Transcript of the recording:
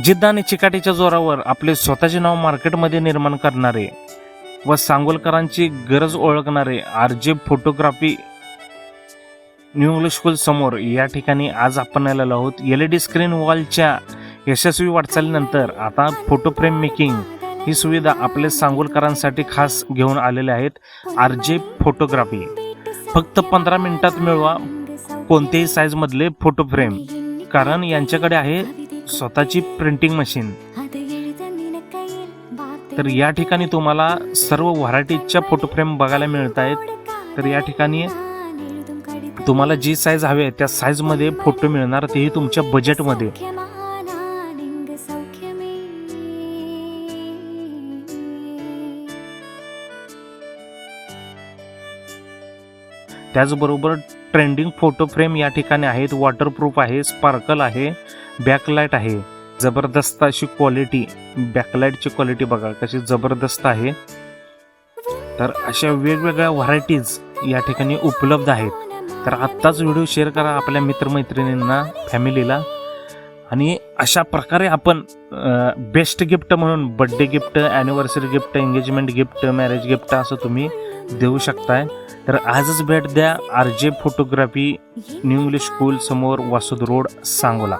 जिद्द आणि चिकाटीच्या जोरावर आपले स्वतःचे नाव मार्केटमध्ये निर्माण करणारे व सांगोलकरांची गरज ओळखणारे R J photography new English school समोर या ठिकाणी आज आपण आलेलो आहोत. एल ई डी स्क्रीन वॉलच्या यशस्वी वाटचालीनंतर आता फोटो फ्रेम मेकिंग ही सुविधा आपले सांगोलकरांसाठी खास घेऊन आलेले आहेत आर जे फोटोग्राफी. फक्त पंधरा मिनिटात मिळवा कोणत्याही साईजमधले फोटो फ्रेम कारण यांच्याकडे आहे स्वतःची प्रिंटिंग मशीन तर या ठिकाणी तुम्हाला सर्व व्हरायटीच्या फोटो फ्रेम बघायला मिळत आहेत. तर या ठिकाणी तुम्हाला जी साईज हवी आहे त्या साईजमध्ये फोटो मिळणार. तेही तुमच्या बजेटमध्ये त्याचबरोबर ट्रेंडिंग फोटो फ्रेम या ठिकाणी आहेत. वॉटरप्रूफ आहे स्पार्कल आहे. बॅकलाईट आहे. जबरदस्त अशी क्वालिटी बॅकलाईटची क्वालिटी बघा कशी जबरदस्त आहे. तर अशा वेगवेगळ्या व्हरायटीज या ठिकाणी उपलब्ध आहेत. तर आत्ताच व्हिडिओ शेअर करा आपल्या मित्रमैत्रिणींना फॅमिलीला आणि अशा प्रकारे आपण बेस्ट गिफ्ट म्हणून birthday gift anniversary gift engagement gift marriage gift असं तुम्ही देऊ शकताय. तर आजच भेट द्या R J photography new English school समोर वासुद रोड सांगोला.